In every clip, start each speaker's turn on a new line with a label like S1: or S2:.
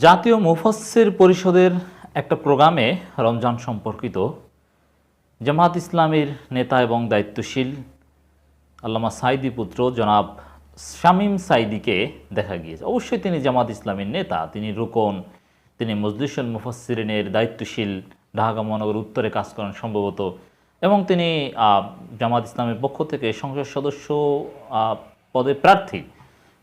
S1: জাতীয় মুফাসসির পরিষদের একটা প্রোগ্রামে রমজান সম্পর্কিত জামাত ইসলামীর নেতা এবং দায়িত্বশীল আল্লামা সাইদি পুত্র জনাব শামীম সাইদিকে দেখা গিয়েছে। অবশ্যই তিনি জামাত ইসলামীর নেতা, তিনি রুকন, তিনি মজলিসুল মুফাসসিরিনের দায়িত্বশীল, ঢাকা মহানগর উত্তরে কাজ করেন সম্ভবত, এবং তিনি জামাত ইসলামের পক্ষ থেকে সংসদ সদস্য পদে প্রার্থী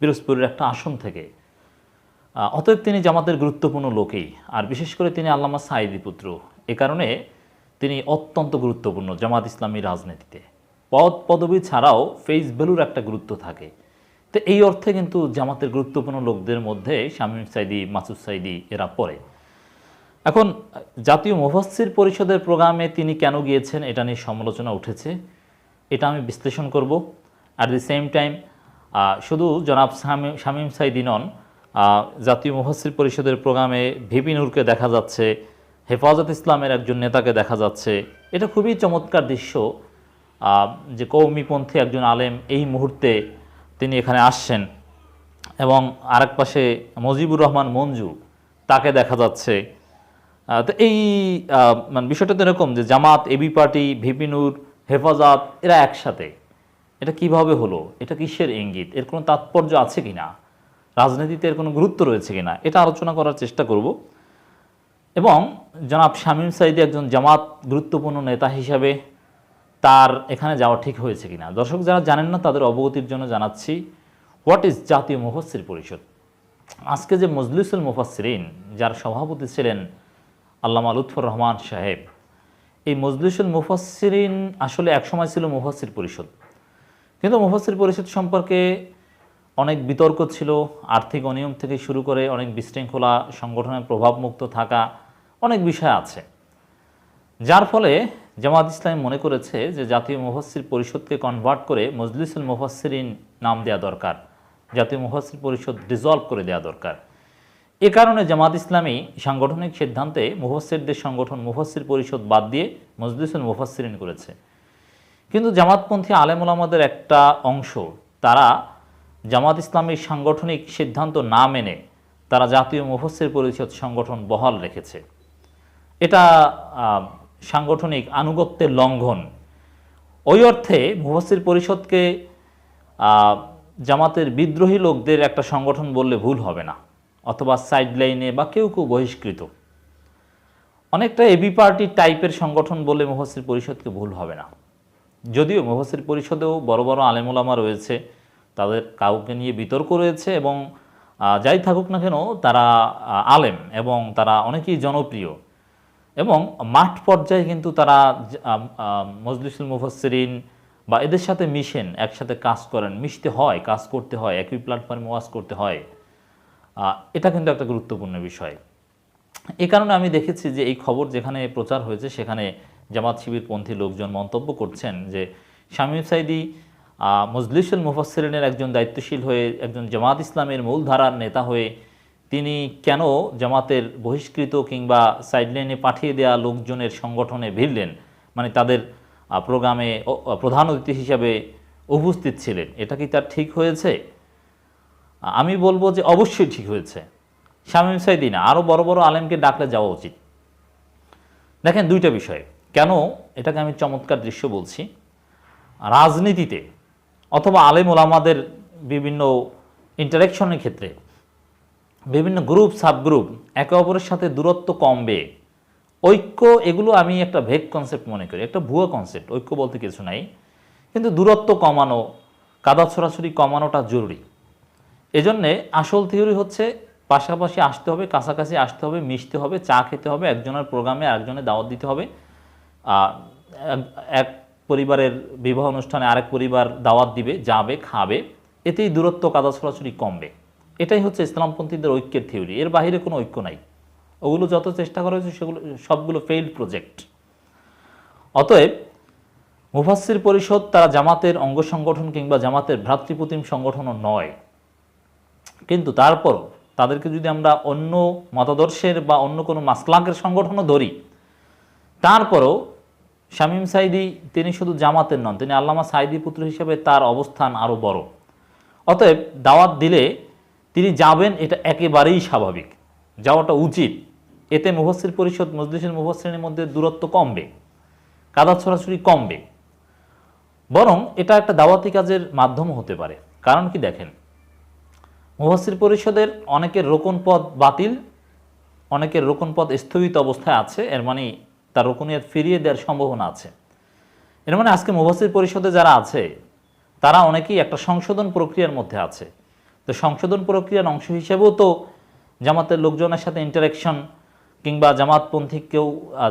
S1: পিরোজপুরের একটা আসন থেকে অতএব তিনি জামাতের গুরুত্বপূর্ণ লোকেই। আর বিশেষ করে তিনি আল্লামা সাইদি পুত্র। এ কারণে তিনি অত্যন্ত গুরুত্বপূর্ণ জামাত ইসলামী রাজনীতিতে। পদ, পদবি ছাড়াও ফেস ভ্যালুর একটা গুরুত্ব থাকে। তো এই অর্থে কিন্তু জামাতের গুরুত্বপূর্ণ লোকদের মধ্যে শামীম সাইদি মাসুদ সাইদি এরা পড়ে। এখন, জাতীয় মুফাসসির পরিষদের প্রোগ্রামে তিনি কেন গিয়েছেন এটা নিয়ে সমালোচনা উঠেছে। এটা আমি বিশ্লেষণ করব। অ্যাট দি সেম টাইম শুধু জনাব শামীম সাইদি নন জাতীয় মুফাসসির পরিষদের প্রোগ্রামে ভিপি নূরকে দেখা যাচ্ছে, হেফাজত ইসলামের একজন নেতাকে দেখা যাচ্ছে। এটা খুবই চমৎকার দৃশ্য যে কৌমিপন্থী একজন আলেম এই মুহূর্তে তিনি এখানে আসছেন। এবং আরেক পাশে মজিবুর রহমান মঞ্জু তাকে দেখা যাচ্ছে। তো এই মানে বিষয়টা তো এরকম যে জামাত এবি পার্টি ভিপিনুর হেফাজত, এরা একসাথে। এটা কীভাবে হলো? এটা কিসের ইঙ্গিত? এর কোনো তাৎপর্য আছে কিনা? রাজনীতিতে এর কোনো গুরুত্ব রয়েছে কিনা, এটা আলোচনা করার চেষ্টা করব। এবং জনাব শামীম সাইদি একজন জামাত গুরুত্বপূর্ণ নেতা হিসাবে তার এখানে যাওয়া ঠিক হয়েছে কিনা। দর্শক, যারা জানেন না, তাদের অবগতির জন্য জানাচ্ছি, হোয়াট ইজ জাতীয় মুফাসসির পরিষদ? আজকে যে মজলিসুল মুফাসসিরিন, যার সভাপতি ছিলেন আল্লামা লুৎফর রহমান সাহেব, এই মজলিসুল মুফাসসিরিন আসলে একসময় ছিল মুফাসসির পরিষদ। কিন্তু মুফাসসির পরিষদ সম্পর্কে অনেক বিতর্ক ছিল, আর্থিক অনিয়ম থেকে শুরু করে অনেক বিশৃঙ্খলা, সংগঠনের প্রভাবমুক্ত থাকা অনেক বিষয় আছে। যার ফলে জামাত ইসলাম মনে করেছে যে জাতীয় মুফাসসির পরিষদকে কনভার্ট করে মজলিসুল মুফাসসিরিন নাম দেওয়া দরকার, জাতীয় মুফাসসির পরিষদ ডিজলভ করে দেওয়া দরকার। এ কারণে জামাত ইসলামী সাংগঠনিক সিদ্ধান্তে মুফাসসিরদের সংগঠন মুফাসসির পরিষদ বাদ দিয়ে মজলিসুল মুফাসসিরিন করেছে। কিন্তু জামাতপন্থী আলেমুলামাদের একটা অংশ, তারা জামাত ইসলামীর সাংগঠনিক সিদ্ধান্ত না মেনে তারা জাতীয় মুফাসসির পরিষদ সংগঠন বহাল রেখেছে। এটা সাংগঠনিক আনুগত্যের লঙ্ঘন। ওই অর্থে মুফাসসির পরিষদকে জামাতের বিদ্রোহী লোকদের একটা সংগঠন বললে ভুল হবে না, অথবা সাইডলাইনে বা কেউ কেউ বহিষ্কৃত। অনেকটা এবি পার্টি টাইপের সংগঠন বলে মুফাসসির পরিষদকে ভুল হবে না। যদিও মুফাসসির পরিষদেও বড় বড় আলেমুলামা রয়েছে তাদের কাউকে নিয়ে বিতর্ক রয়েছে এবং যাই থাকুক না কেন, তারা আলেম এবং তারা অনেকেই জনপ্রিয়। এবং মাঠ পর্যায়ে কিন্তু তারা মজলিসুল মুফাসসিরিন বা এদের সাথে মিশেন, একসাথে কাজ করেন। মিশতে হয়, কাজ করতে হয়, একই প্ল্যাটফর্মে ওয়াজ করতে হয়। এটা কিন্তু একটা গুরুত্বপূর্ণ বিষয়। এ কারণে আমি দেখেছি যে এই খবর যেখানে প্রচার হয়েছে, সেখানে জামাত শিবিরপন্থী লোকজন মন্তব্য করছেন যে, শামীম সাইদি মজলিসুল মুফাসসিরিনের একজন দায়িত্বশীল হয়ে একজন জামাত ইসলামের মূলধারার নেতা হয়ে তিনি কেন জামাতের বহিষ্কৃত কিংবা সাইডলাইনে পাঠিয়ে দেওয়া লোকজনের সংগঠনে ভিড়লেন? মানে তাদের প্রোগ্রামে প্রধান অতিথি হিসাবে উপস্থিত ছিলেন। এটা কি তার ঠিক হয়েছে? আমি বলব যে অবশ্যই ঠিক হয়েছে। শামীম সাইদি না আরও বড় বড় আলেমকে ডাকলে যাওয়া উচিত। দেখেন দুইটা বিষয়। কেন? এটাকে আমি চমৎকার দৃশ্য বলছি। রাজনীতিতে অথবা আলেম ওলামাদের বিভিন্ন ইন্টারেকশনের ক্ষেত্রে বিভিন্ন গ্রুপ সাবগ্রুপ একে অপরের সাথে দূরত্ব কমবে। ঐক্য, এগুলো আমি একটা ভেগ কনসেপ্ট মনে করি, একটা ভুয়া কনসেপ্ট ঐক্য বলতে কিছু নাই। কিন্তু দূরত্ব কমানো, কাদা ছড়াছড়ি কমানোটা জরুরি। এজন্যে আসল থিওরি হচ্ছে পাশাপাশি আসতে হবে, কাছাকাছি আসতে হবে, মিশতে হবে, চা খেতে হবে, একজনের প্রোগ্রামে আরেকজনের দাওয়াত দিতে হবে। এক- এক পরিবারের বিবাহ অনুষ্ঠানে আরেক পরিবার দাওয়াত দিবে, যাবে, খাবে, এতেই দূরত্ব কাদা ছড়াছড়ি কমবে। এটাই হচ্ছে ইসলামপন্থীদের ঐক্যের থিওরি, এর বাইরে কোনো ঐক্য নাই। ওগুলো যত চেষ্টা করা হয়েছে সেগুলো, সবগুলো ফেইল্ড প্রজেক্ট অতএব মুফাসসির পরিষদ তারা জামাতের অঙ্গ সংগঠন কিংবা জামাতের ভ্রাতৃপ্রতিম সংগঠনও নয়। কিন্তু তারপরও তাদেরকে যদি আমরা অন্য মতাদর্শের বা অন্য কোনো মাসলাকের সংগঠনও ধরি, তারপরও শামীম সাইদি তিনি শুধু জামাতের নন, তিনি আল্লামা সাইদি পুত্র হিসেবে তার অবস্থান আরও বড়। অতএব দাওয়াত দিলে তিনি যাবেন, এটা একেবারেই স্বাভাবিক। যাওয়াটা উচিত। এতে মুফাসসির পরিষদ, মজলিসের মুফাসসিরের মধ্যে দূরত্ব কমবে, কাদা ছড়াছড়ি কমবে। বরং এটা একটা দাওয়াতি কাজের মাধ্যম হতে পারে। কারণ কি দেখেন, মুফাসসির পরিষদের অনেকের রোকন পদ বাতিল, অনেকের রোকন পদ স্থগিত অবস্থায় আছে, এর মানে তার রোকনিয়ত ফিরিয়ে দেওয়ার সম্ভাবনা আছে। এর মানে আজকে মুফাসসির পরিষদে যারা আছে, তারা অনেকেই একটা সংশোধন প্রক্রিয়ার মধ্যে আছে। তো সংশোধন প্রক্রিয়ার অংশ হিসেবেও তো জামাতের লোকজনের সাথে ইন্টারাকশন কিংবা জামাতপন্থী কেউ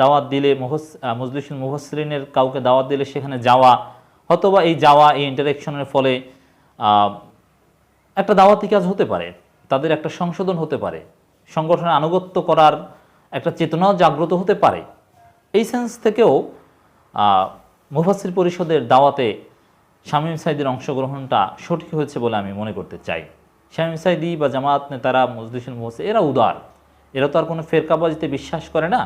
S1: দাওয়াত দিলে মুহস মজলিসুল মুহসরিনের কাউকে দাওয়াত দিলে সেখানে যাওয়া অথবা এই যাওয়া, এই ইন্টারাকশনের ফলে একটা দাওয়াতি কাজ হতে পারে, তাদের একটা সংশোধন হতে পারে। সংগঠনের আনুগত্য করার একটা চেতনাও জাগ্রত হতে পারে। এই সেন্স থেকেও আহ, মুফাসসির পরিষদের দাওয়াতে শামীম সাইদির অংশগ্রহণটা সঠিক হয়েছে বলে আমি মনে করতে চাই। শামীম সাইদি বা জামাত নেতারা মজলিসুল মুহসিন এরা উদার। এরা তো আর কোনো ফেরকাবাজিতে বিশ্বাস করে না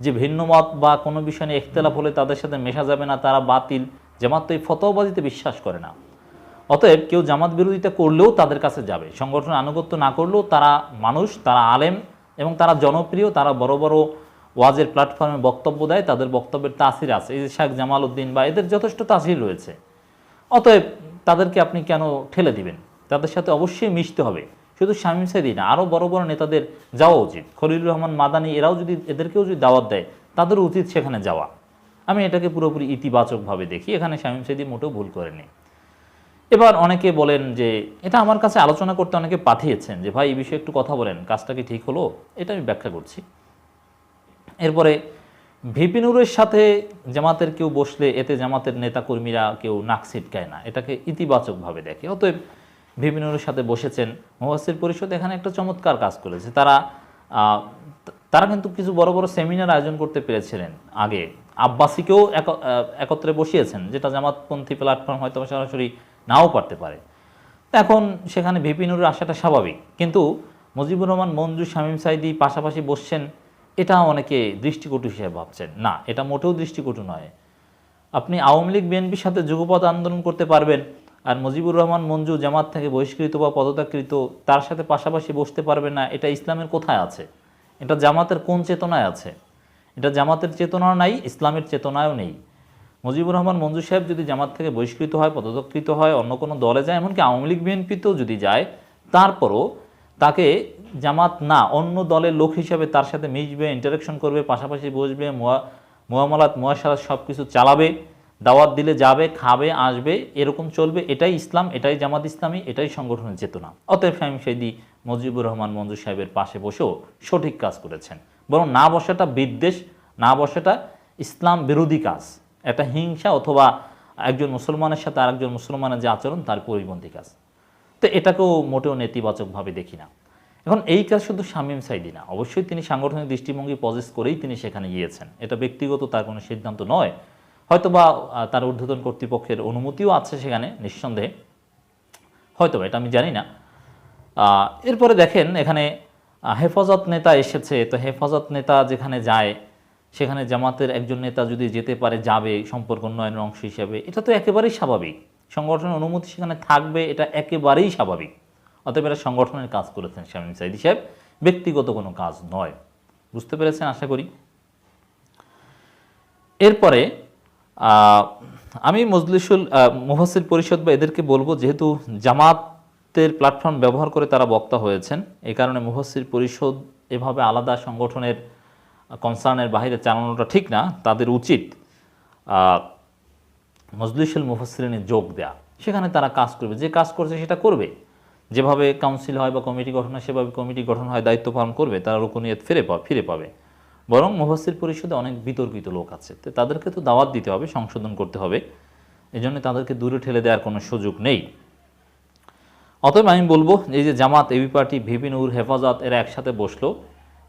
S1: যে ভিন্ন মত বা কোনো বিষয় নিয়ে ইখতলাফ হলে তাদের সাথে মেশা যাবে না তারা বাতিল। জামাত তো এই ফতোয়াবাজিতে বিশ্বাস করে না। অতএব কেউ জামাত বিরোধিতা করলেও তাদের কাছে যাবে। সংগঠনের আনুগত্য না করলেও তারা মানুষ তারা আলেম এবং তারা জনপ্রিয় তারা বড় বড় ওয়াজের প্ল্যাটফর্মে বক্তব্য দেয়, তাদের বক্তব্যের তাসির আছে। এই যে শেখ জামাল উদ্দিন বা এদের যথেষ্ট তাসির রয়েছে। অতএব তাদেরকে আপনি কেন ঠেলে দিবেন? তাদের সাথে অবশ্যই মিশতে হবে। শুধু শামীম সাইদি না আরও বড় বড় নেতাদের যাওয়া উচিত। খলিলুর রহমান মাদানি, এরাও যদি, এদেরকেও যদি দাওয়াত দেয় তাদেরও উচিত সেখানে যাওয়া। আমি এটাকে পুরোপুরি ইতিবাচকভাবে দেখি। এখানে শামীম সাইদি মোটেও ভুল করেনি। এবার অনেকে বলেন যে, এটা আমার কাছে আলোচনা করতে অনেকে পাঠিয়েছেন যে, ভাই, এই বিষয়ে একটু কথা বলেন। কাজটা কি ঠিক হলো? এটা আমি ব্যাখ্যা করছি। এরপরে ভিপিনুরের সাথে জামাতের কেউ বসলে এতে জামাতের নেতাকর্মীরা কেউ নাক ছিটকায় না, এটাকে ইতিবাচকভাবে দেখে। অতএব ভিপিনুরের সাথে বসেছেন মুহাসির পরিষদ, এখানে একটা চমৎকার কাজ করেছে। তারা তারা কিন্তু কিছু বড় বড় সেমিনার আয়োজন করতে পেরেছিলেন আগে। আব্বাসীকেও এক- একত্রে বসিয়েছেন, যেটা জামাতপন্থী প্ল্যাটফর্ম হয়তো সরাসরি নাও পারতে পারে। এখন সেখানে ভিপিনুরের আসাটা স্বাভাবিক। কিন্তু মুজিবুর রহমান মঞ্জু শামীম সাইদি পাশাপাশি বসছেন এটা অনেকে দৃষ্টিকটু হিসেবে ভাবছেন। না, এটা মোটেও দৃষ্টিকটু নয়। আপনি আওয়ামী লীগ, বিএনপির সাথে যুগপথ আন্দোলন করতে পারবেন আর মুজিবুর রহমান, মঞ্জু, জামাত থেকে বহিষ্কৃত বা পদত্যাগকৃত তার সাথে পাশাপাশি বসতে পারবেন না, এটা ইসলামের কোথায় আছে? এটা জামাতের কোন চেতনায় আছে? এটা জামাতের চেতনা নাই, ইসলামের চেতনায়ও নেই। মুজিবুর রহমান, মঞ্জু সাহেব যদি জামাত থেকে বহিষ্কৃত হয়, পদত্যাগকৃত হয়, অন্য কোনো দলে যায়, এমনকি আওয়ামী লীগ, বিএনপিতেও যদি যায়, তারপরও তাকে জামাত না, অন্য দলের লোক হিসাবে তার সাথে মিশবে ইন্টারাকশন করবে, পাশাপাশি বসবে, মোয়া, মোয়ামলাত মোয়াশারাত সব কিছু চালাবে, দাওয়াত দিলে যাবে, খাবে, আসবে, এরকম চলবে, এটাই ইসলাম, এটাই জামাত ইসলামী, এটাই সংগঠনের চেতনা। অতএব ফাহিম সাইদি মুজিবুর রহমান মঞ্জু সাহেবের পাশে বসেও সঠিক কাজ করেছেন। বরং না বসাটা বিদ্বেষ, না বসাটা ইসলাম বিরোধী কাজ। একটা হিংসা অথবা একজন মুসলমানের সাথে আরেকজন মুসলমানের যে আচরণ, তার পরিপন্থী কাজ। তো এটাকেও মোটেও নেতিবাচকভাবে দেখি না। এখন এই কাজ শুধু শামীম সাইদি না, অবশ্যই তিনি সাংগঠনিক দৃষ্টিভঙ্গি পজেস করেই তিনি সেখানে গিয়েছেন। এটা ব্যক্তিগত তার কোনো সিদ্ধান্ত নয়। হয়তোবা তার ঊর্ধ্বতন কর্তৃপক্ষের অনুমতিও আছে সেখানে, নিঃসন্দেহে। হয়তো এটা আমি জানি না। এরপরে দেখেন, এখানে হেফাজত নেতা এসেছে। তো হেফাজত নেতা যেখানে যায়, সেখানে জামাতের একজন নেতা যদি যেতে পারে, যাবে সম্পর্ক উন্নয়নের অংশ হিসেবে, এটা তো একেবারেই স্বাভাবিক। সংগঠনের অনুমতি সেখানে থাকবে, এটা একেবারেই স্বাভাবিক। অতএব এরা সংগঠনের কাজ করেছেন, শামীম সাইদি সাহেব। ব্যক্তিগত কোনো কাজ নয়। বুঝতে পেরেছেন? আশা করি। এরপরে আমি মজলিসুল মুফাসসির পরিষদ বা এদেরকে বলব, যেহেতু জামাতের প্ল্যাটফর্ম ব্যবহার করে তারা বক্তা হয়েছেন এই কারণে মুফাসসির পরিষদ এভাবে আলাদা সংগঠনের কনসার্নের বাইরে চালানোটা ঠিক না। তাদের উচিত মজলিসুল মুফাসসিরিনে যোগ দেয়া। সেখানে তারা কাজ করবে। যে কাজ করছে সেটা করবে। যেভাবে কাউন্সিল হয় বা কমিটি গঠন হয়, সেভাবে কমিটি গঠন হয়, দায়িত্ব পালন করবে, তারা রুকুনিয়ত ফিরে পা, ফিরে পাবে। বরং মুফাসসির পরিষদে অনেক বিতর্কিত লোক আছে। তো তাদেরকে তো দাওয়াত দিতে হবে, সংশোধন করতে হবে। এই জন্য তাদেরকে দূরে ঠেলে দেওয়ার কোনো সুযোগ নেই। অতএব আমি বলব, এই যে জামাত, এবি পার্টি ভিপিনুর হেফাজত, এরা একসাথে বসল।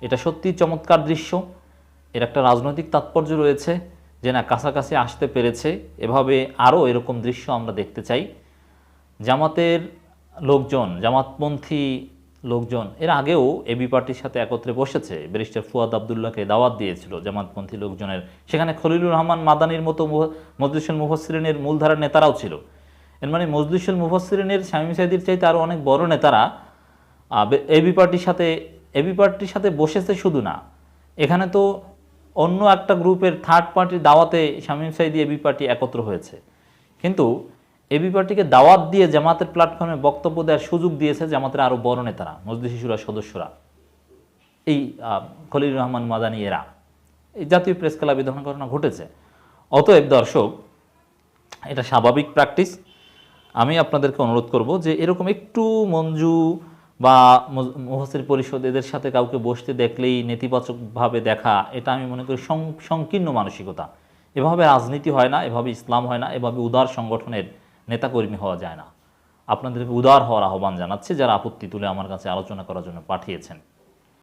S1: এটা সত্যি চমৎকার দৃশ্য। এর একটা রাজনৈতিক তাৎপর্য রয়েছে যে, না, কাছাকাছি আসতে পেরেছে। এভাবে আরও এরকম দৃশ্য আমরা দেখতে চাই। জামাতের লোকজন, জামাতপন্থী লোকজন, এর আগেও এবি পার্টির সাথে একত্রে বসেছে। ব্যারিস্টার ফুয়াদ আবদুল্লাহকে দাওয়াত দিয়েছিল জামাতপন্থী লোকজনের। সেখানে খলিলুর রহমান মাদানির মতো মজলিসুল মুফাসসিরিনের মূলধারার নেতারাও ছিল। এর মানে মজলিসুল মুফাসসিরিনের শামীম সাইদির চাইতে আরও অনেক বড় নেতারা এবি পার্টির সাথে এবি পার্টির সাথে বসেছে শুধু না। এখানে তো অন্য একটা গ্রুপের থার্ড পার্টির দাওয়াতে শামীম সাইদি এবি পার্টি একত্র হয়েছে। কিন্তু এবি পার্টিকে দাওয়াত দিয়ে জামাতের প্ল্যাটফর্মে বক্তব্য দেওয়ার সুযোগ দিয়েছে জামাতের আরও বড় নেতারা মজলিস শিশুরা, সদস্যরা। এই খলিল রহমান মাদানি এরা। এই জাতীয় প্রেস ক্লাবে ধরনের ঘটনা ঘটেছে। অতএব দর্শক, এটা স্বাভাবিক প্র্যাকটিস আমি আপনাদেরকে অনুরোধ করব যে এরকম একটু মঞ্জু বা মহসির পরিষদ এদের সাথে কাউকে বসতে দেখলেই নেতিবাচকভাবে দেখা, এটা আমি মনে করি সংকীর্ণ মানসিকতা। এভাবে রাজনীতি হয় না, এভাবে ইসলাম হয় না, এভাবে উদার সংগঠনের নেতাকর্মী হওয়া যায় না। আপনাদেরকে উদার হওয়ার আহ্বান জানাচ্ছি, যারা আপত্তি তুলে আমার কাছে আলোচনা করার জন্য পাঠিয়েছেন।